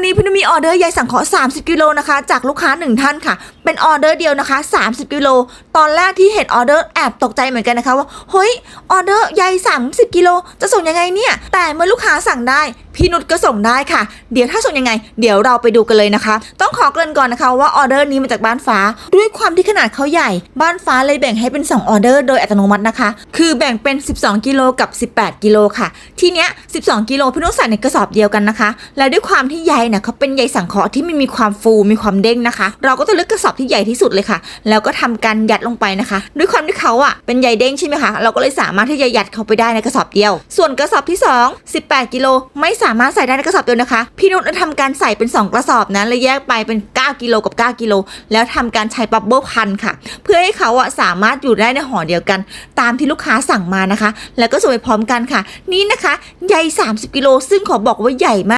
วันนี้พี่นุมีออเดอร์ใยสังเคราะห์30 กิโลนะคะ จากลูกค้าหนึ่งท่านค่ะ เป็นออเดอร์เดียวนะคะ 30 กิโล ตอนแรกที่เห็นออเดอร์แอบตกใจเหมือนกันนะคะว่า เฮ้ย ออเดอร์ใย30 กิโล จะส่งยังไงเนี่ย แต่เมื่อลูกค้าสั่งได้ พี่นุชก็ส่งได้ค่ะ เดี๋ยวถ้าส่งยังไง เดี๋ยวเราไปดูกันเลยนะคะ ต้องขอเกริ่นก่อนนะคะว่าออเดอร์นี้มาจากบ้านฟ้า ด้วยความที่ขนาดเขาใหญ่ บ้านฟ้าเลยแบ่งให้เป็น 2 ออเดอร์โดยอัตโนมัตินะคะ คือแบ่งเป็น 12 กิโลกับ 18 กิโลค่ะ ทีเนี้ย 12 กิโลพี่นุชใส่ในกระสอบเดียวกันนะคะ แล้วด้วยความที่ใยเนี่ยเขาเป็นใยสังเคราะห์ที่มีความฟูมีความเด้งนะคะ เราก็จะเลือกกระสอบที่ใหญ่ที่สุดเลยค่ะ แล้วก็ทำการยัดลงไปนะคะ ด้วยความที่เขาอะเป็นใยเด้งใช่ไหมคะเราก็เลยสามารถที่จะยัดเขาไปได้ในกระสอบเดียว ส่วนกระสอบที่ 2 18กิโลไม่สามารถใส่ได้ในกระสอบเดียวนะคะ พี่นุชทำการใส่เป็น 2 กระสอบนะแล้วแยกไปเป็น 9กิโลกับ 9กิโลแล้วทำการใช้บับเบิลพันค่ะ เพื่อให้เขาอะสามารถอยู่ได้ในห่อเดียวกัน ตามที่ลูกค้าสั่งมานะคะ แล้วก็ส่งไปพร้อมกันค่ะ นี่นะคะใย30กิโลซึ่งขอบอกว่าใหญ่มาก